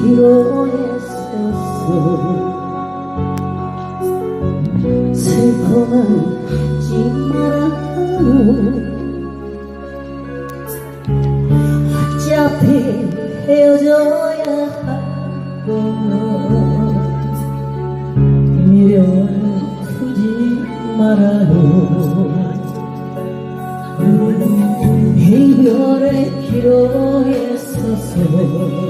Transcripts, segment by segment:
기로했었어 슬픔은 하지 말아요. 어차피 헤어져야 하고 미련을 두지 말아요 이별의 서서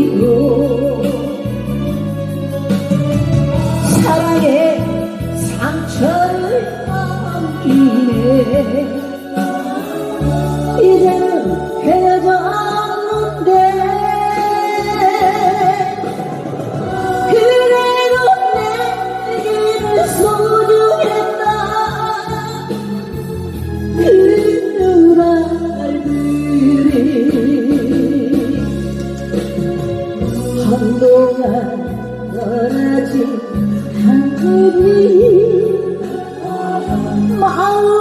한동안 떠나지 않으니 마음